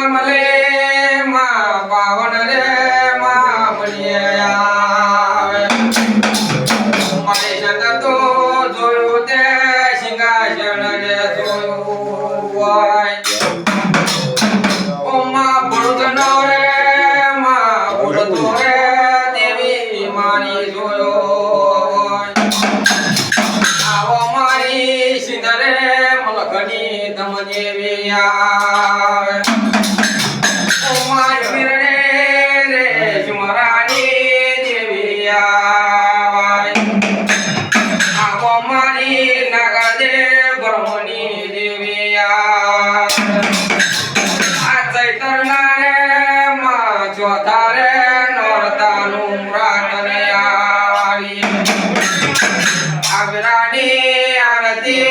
કોનું નામ લે માં પાવન રે માં આવે. મારી જગત તો જોયું તે, સિંહાસન રે જોયું હોય. માં ભૂલતો રે માં ભૂલતો રે, દેવી મારી જોયો આવો મારી સિંધરે મલકની તમ દેવી આવે. છે બ્રહ્મની દેવિયા આ ચૈતરના રે માં ચોથા રે નોરતાનું પ્રાટને આવી આવરાની આરતી